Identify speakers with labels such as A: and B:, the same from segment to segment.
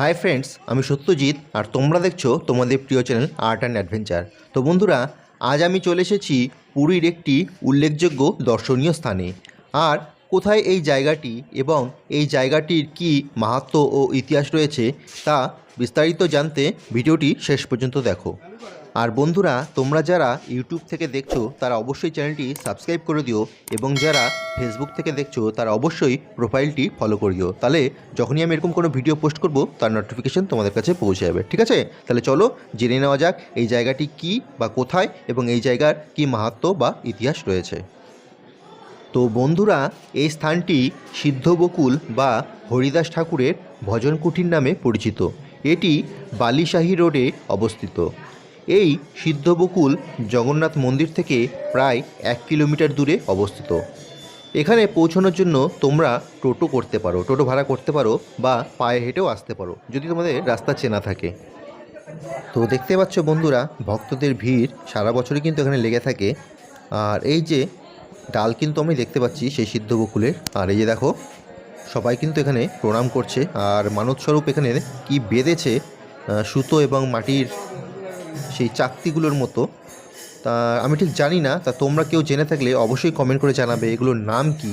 A: Hi friends আমি সত্যজিৎ আর তোমরা দেখছ তোমাদের প্রিয় চ্যানেল আর্ট অ্যান্ড অ্যাডভেঞ্চার তো বন্ধুরা, আজ আমি চলে এসেছি পুরীর একটি উল্লেখযোগ্য দর্শনীয় স্থানে। আর কোথায় এই জায়গাটি এবং এই জায়গাটির কি মাহাত্ম্য ও ইতিহাস রয়েছে তা বিস্তারিত জানতে ভিডিওটি শেষ পর্যন্ত দেখো। আর বন্ধুরা, তোমরা যারা ইউটিউব থেকে দেখছ, তারা অবশ্যই চ্যানেলটি সাবস্ক্রাইব করে দিও এবং যারা ফেসবুক থেকে দেখছ, তারা অবশ্যই প্রোফাইলটি ফলো করে দিও। তাহলে যখনই আমি এরকম কোনো ভিডিও পোস্ট করব, তার নোটিফিকেশন তোমাদের কাছে পৌঁছে যাবে, ঠিক আছে? তাহলে চলো, জেনে নেওয়া যাক এই জায়গাটি কি বা কোথায় এবং এই জায়গার কি মাহাত্ম্য বা ইতিহাস রয়েছে। তো বন্ধুরা, এই স্থানটি সিদ্ধবকুল বা হরিদাস ঠাকুরের ভজন কুঠির নামে পরিচিত। এটি বালিশাহী রোডে অবস্থিত। এই সিদ্ধবকুল জগন্নাথ মন্দির থেকে প্রায় এক কিলোমিটার দূরে অবস্থিত। এখানে পৌঁছানোর জন্য তোমরা টোটো করতে পারো, টোটো ভাড়া করতে পারো বা পায়ে হেঁটেও আসতে পারো, যদি তোমাদের রাস্তা চেনা থাকে। তো দেখতে পাচ্ছ বন্ধুরা, ভক্তদের ভিড় সারা বছরই কিন্তু এখানে লেগে থাকে। আর এই যে ডাল কিন্তু আমি দেখতে পাচ্ছি সেই সিদ্ধ বকুলের আর এই যে দেখো, সবাই কিন্তু এখানে প্রণাম করছে। আর মানবস্বরূপ এখানে কি বেঁধেছে সুতো এবং মাটির সেই চাকতিগুলোর মতো। তা আমি ঠিক জানি না, তা তোমরা কেউ জেনে থাকলে অবশ্যই কমেন্ট করে জানাবে এগুলোর নাম কি।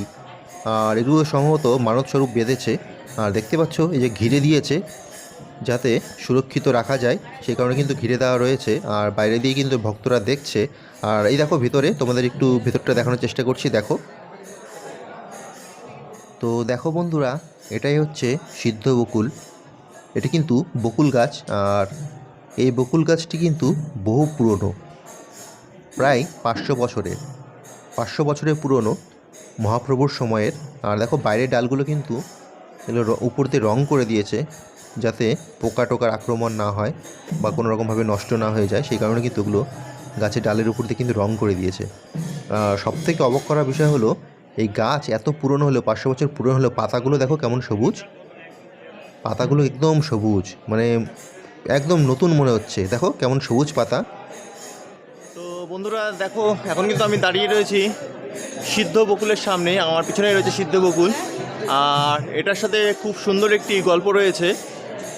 A: আর এগুলো সম্ভবত মানবস্বরূপ বেঁধেছে। আর দেখতে পাচ্ছ, এই যে ঘিরে দিয়েছে, যাতে সুরক্ষিত রাখা যায়, সেই কারণে কিন্তু ঘিরে দেওয়া রয়েছে। আর বাইরে দিয়ে কিন্তু ভক্তরা দেখছে। আর এই দেখো ভিতরে, তোমাদের একটু ভেতরটা দেখানোর চেষ্টা করছি, দেখো। তো দেখো বন্ধুরা, এটাই হচ্ছে সিদ্ধ বকুল। এটি কিন্তু বকুল গাছ, আর এই বকুল গাছটি কিন্তু বহু পুরনো, প্রায় পাঁচশো বছরের। পাঁচশো বছরের পুরনো মহাপ্রভুর সময়ের। আর দেখো, বাইরের ডালগুলো কিন্তু এগুলো উপর দিয়ে রং করে দিয়েছে যাতে পোকা টোকার আক্রমণ না হয় বা কোনো রকমভাবে নষ্ট না হয়ে যায়। সেই কারণে কিন্তু ওগুলো গাছের ডালের উপর দিয়ে কিন্তু রং করে দিয়েছে। সব থেকে অবাক করার বিষয় হলো, এই গাছ এত পুরনো হলেও, পাঁচশো বছর পুরনো হলেও পাতাগুলো দেখো কেমন সবুজ। পাতাগুলো একদম সবুজ মানে একদম নতুন মনে হচ্ছে। দেখো কেমন সবুজ পাতা।
B: তো বন্ধুরা, দেখো, এখন কিন্তু আমি দাঁড়িয়ে রয়েছি সিদ্ধ বকুলের সামনে। আমার পিছনে রয়েছে সিদ্ধ বকুল। আর এটার সাথে খুব সুন্দর একটি গল্প রয়েছে।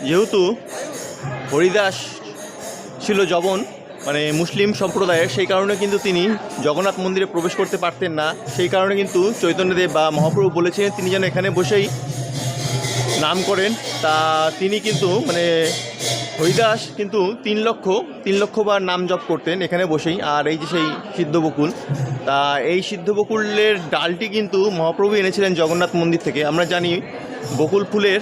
B: যেহেতু হরিদাস ছিল জবন মানে মুসলিম সম্প্রদায়ের, সেই কারণে কিন্তু তিনি জগন্নাথ মন্দিরে প্রবেশ করতে পারতেন না। সেই কারণে কিন্তু চৈতন্যদেব বা মহাপ্রভু বলেছিলেন তিনি যেন এখানে বসেই নাম করেন। তা তিনি কিন্তু মানে হরিদাস কিন্তু তিন লক্ষ তিন লক্ষ বার নাম জপ করতেন এখানে বসেই, আর এই যে সেই সিদ্ধ বকুল, তা এই সিদ্ধ বকুলের ডালটি কিন্তু মহাপ্রভু এনেছিলেন জগন্নাথ মন্দির থেকে। আমরা জানি বকুল ফুলের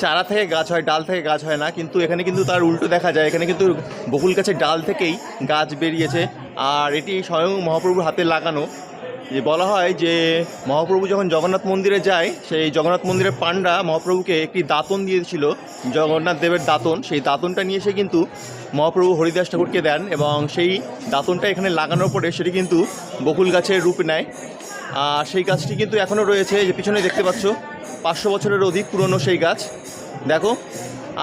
B: চারা থেকে গাছ হয়, ডাল থেকে গাছ হয় না, কিন্তু এখানে কিন্তু তার উল্টো দেখা যায়। এখানে কিন্তু বকুল গাছের ডাল থেকেই গাছ বেরিয়েছে, আর এটি স্বয়ং মহাপ্রভুর হাতে লাগানো। যে বলা হয় যে মহাপ্রভু যখন জগন্নাথ মন্দিরে যায়, সেই জগন্নাথ মন্দিরের পাণ্ডা মহাপ্রভুকে একটি দাতন দিয়েছিল, জগন্নাথ দেবের দাতন। সেই দাতনটা নিয়ে এসে কিন্তু মহাপ্রভু হরিদাস ঠাকুরকে দেন এবং সেই দাতনটা এখানে লাগানোর পরে সেটি কিন্তু বকুল গাছের রূপ নেয়। আর সেই গাছটি কিন্তু এখনও রয়েছে যে পিছনে দেখতে পাচ্ছ, পাঁচশো বছরের অধিক পুরনো সেই গাছ। দেখো,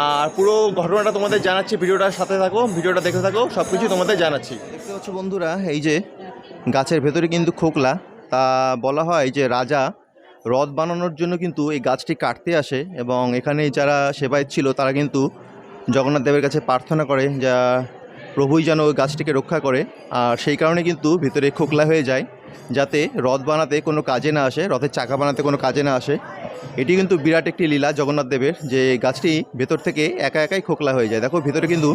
B: আর পুরো ঘটনাটা তোমাদের জানাচ্ছি, ভিডিওটার সাথে থাকো, ভিডিওটা দেখে থাকো সব কিছু তোমাদের জানাচ্ছি।
A: দেখতে পাচ্ছ বন্ধুরা, এই যে গাছের ভেতরে কিন্তু খোকলা। তা বলা হয় যে রাজা রথ বানানোর জন্য কিন্তু এই গাছটি কাটতে আসে এবং এখানে যারা সেবায়ত ছিল তারা কিন্তু জগন্নাথ দেবের কাছে প্রার্থনা করে যা প্রভুই যেন ওই গাছটিকে রক্ষা করে। আর সেই কারণে কিন্তু ভিতরে খোকলা হয়ে যায় যাতে রথ বানাতে কোনো কাজে না আসে রথের চাকা বানাতে কোনো কাজে না আসে। এটি কিন্তু বিরাট একটি লীলা জগন্নাথ দেবের যে গাছটি ভেতর থেকে একা একাই খোকলা হয়ে যায়। দেখো, ভেতরে কিন্তু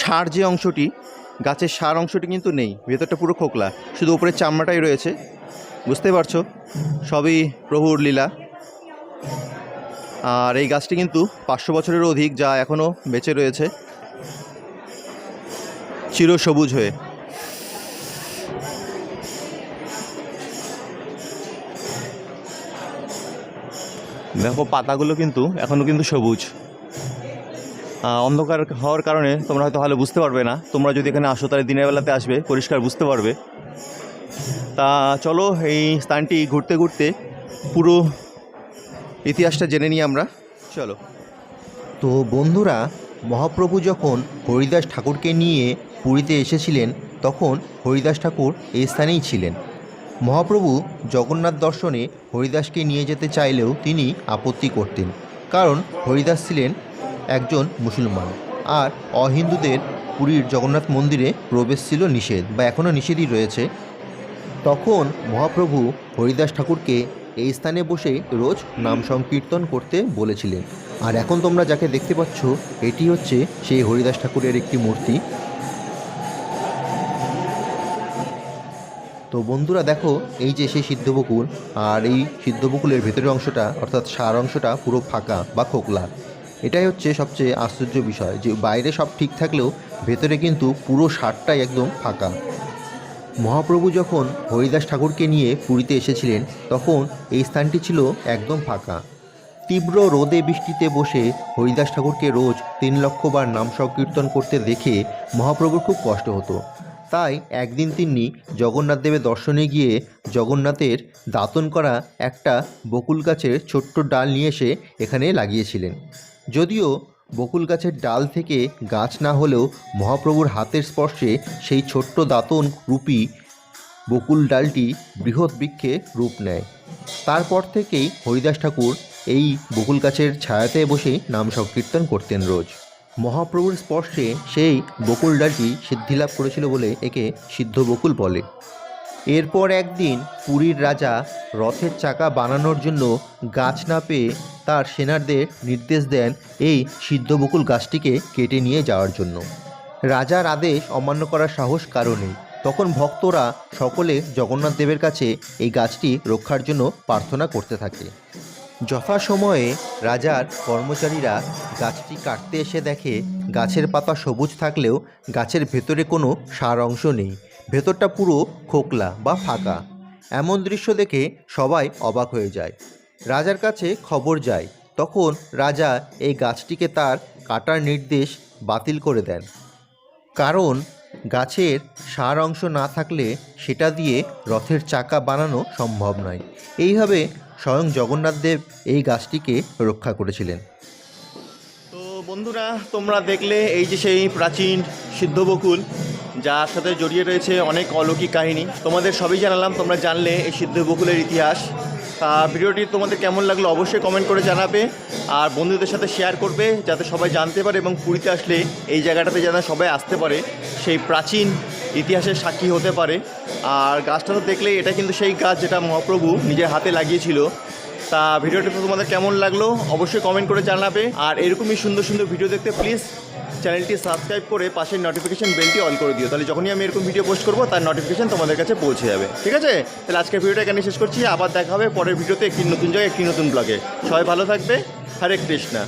A: সার যে অংশটি গাছের সার অংশটি কিন্তু নেই, ভেতরটা পুরো খোকলা। শুধু উপরের চামড়াটাই রয়েছে। বুঝতে পারছ? সবই প্রভুর লীলা। আর এই গাছটি কিন্তু পাঁচশো বছরেরও অধিক যা এখনও বেঁচে রয়েছে। চির সবুজ হয়ে।
B: দেখো, পাতাগুলো কিন্তু এখনও কিন্তু সবুজ। অন্ধকার হওয়ার কারণে তোমরা হয়তো ভালো বুঝতে পারবে না। তোমরা যদি এখানে আসো, তাহলে দিনের বেলাতে আসবে, পরিষ্কার বুঝতে পারবে। তা চলো, এই স্থানটি ঘুরতে ঘুরতে পুরো
A: ইতিহাসটা জেনে নিই আমরা। চলো। তো বন্ধুরা, মহাপ্রভু যখন হরিদাস ঠাকুরকে নিয়ে পুরীতে এসেছিলেন, তখন হরিদাস ঠাকুর এই স্থানেই ছিলেন। মহাপ্রভু জগন্নাথ দর্শনে হরিদাসকে নিয়ে যেতে চাইলেও তিনি আপত্তি করতেন। কারণ হরিদাস ছিলেন একজন মুসলমান। আর অহিন্দুদের পুরীর জগন্নাথ মন্দিরে প্রবেশ ছিল নিষেধ বা এখনও নিষেধই রয়েছে। তখন মহাপ্রভু হরিদাস ঠাকুরকে এই স্থানে বসে রোজ নাম সংকীর্তন করতে বলেছিলেন। আর এখন তোমরা যাকে দেখতে পাচ্ছ, এটি হচ্ছে সেই হরিদাস ঠাকুরের একটি মূর্তি। তো বন্ধুরা দেখো, এই যে সেই সিদ্ধবকুল আর এই সিদ্ধবকুলের ভেতরের অংশটা, অর্থাৎ সার অংশটা পুরো ফাঁকা বা খোকলা। এটাই হচ্ছে সবচেয়ে আশ্চর্য বিষয় যে বাইরে সব ঠিক থাকলেও ভেতরে কিন্তু পুরো সারটাই একদম ফাঁকা। মহাপ্রভু যখন হরিদাস ঠাকুরকে নিয়ে পুরীতে এসেছিলেন, তখন এই স্থানটি ছিল একদম ফাঁকা। তীব্র রোদে বৃষ্টিতে বসে হরিদাস ঠাকুরকে রোজ তিন লক্ষবার নাম সংকীর্তন করতে দেখে মহাপ্রভুর খুব কষ্ট হতো। তাই একদিন তিনি জগন্নাথ দেবের দর্শনে গিয়ে জগন্নাথের দাতন করা একটা বকুল গাছের ছোট্ট ডাল নিয়ে এসে এখানে লাগিয়েছিলেন। যদিও বকুল গাছের ডাল থেকে গাছ না হলেও মহাপ্রভুর হাতের স্পর্শে সেই ছোট্ট দাতন রূপী বকুল ডালটি বৃহৎ বৃক্ষে রূপ নেয়। তারপর থেকেই হরিদাস ঠাকুর এই বকুল গাছের ছায়াতে বসেই নাম সংকীর্তন করতেন রোজ। মহাপ্রভুর স্পর্শে সেই বকুল ডালটি সিদ্ধিলাভ করেছিল বলে একে সিদ্ধ বকুল বলে। এরপর একদিন পুরীর রাজা রথের চাকা বানানোর জন্য গাছ না পেয়ে তার সেনারদের নির্দেশ দেন এই সিদ্ধবকুল গাছটিকে কেটে নিয়ে যাওয়ার জন্য। রাজার আদেশ অমান্য করার সাহস কারণে তখন ভক্তরা সকলে জগন্নাথ দেবের কাছে এই গাছটি রক্ষার জন্য প্রার্থনা করতে থাকে। যথাসময়ে রাজার কর্মচারীরা গাছটি কাটতে এসে দেখে গাছের পাতা সবুজ থাকলেও গাছের ভেতরে কোনো সার অংশ নেই। ভেতরটা পুরো খোকলা বা ফাঁকা। এমন দৃশ্য দেখে সবাই অবাক হয়ে যায়। রাজার কাছে খবর যায়, তখন রাজা এই গাছটিকে তার কাটার নির্দেশ বাতিল করে দেন। কারণ গাছের সার অংশ না থাকলে সেটা দিয়ে রথের চাকা বানানো সম্ভব নয়। এইভাবে স্বয়ং জগন্নাথ দেব এই গাছটিকে রক্ষা করেছিলেন।
B: তো বন্ধুরা, তোমরা দেখলে এই যে সেই প্রাচীন সিদ্ধ বকুল যার সাথে জড়িয়ে রয়েছে অনেক অলৌকিক কাহিনী। তোমাদের সবই জানালাম, তোমরা জানলে এই সিদ্ধ বকুলের ইতিহাস। তা ভিডিওটি তোমাদের কেমন লাগল অবশ্যই কমেন্ট করে জানাবে, আর বন্ধুদের সাথে শেয়ার করবে যাতে সবাই জানতে পারে এবং পুরীতে আসলে এই জায়গাটাতে যেন সবাই আসতে পারে, সেই প্রাচীন ইতিহাসের সাক্ষী হতে পারে। আর গাছটা তো দেখলে এটা কিন্তু সেই গাছ যেটা মহাপ্রভু নিজের হাতে লাগিয়েছিল। তা ভিডিওটি তোমাদের কেমন লাগল অবশ্যই কমেন্ট করে জানাবে। আর এরকমই সুন্দর সুন্দর ভিডিও দেখতে প্লিজ চ্যানেলটি সাবস্ক্রাইব করে পাশের নোটিফিকেশন বেলটি অন করে দিও। তাহলে যখনই আমি এরকম ভিডিও পোস্ট করব, তার নোটিফিকেশন তোমাদের কাছে পৌঁছে যাবে। ঠিক আছে? তাহলে আজকের ভিডিওটা এখানে শেষ করছি। আবার দেখা হবে পরের ভিডিওতে একটি নতুন জায়গায়, একটি নতুন ব্লগে সবাই ভালো থাকবে। হরে কৃষ্ণা।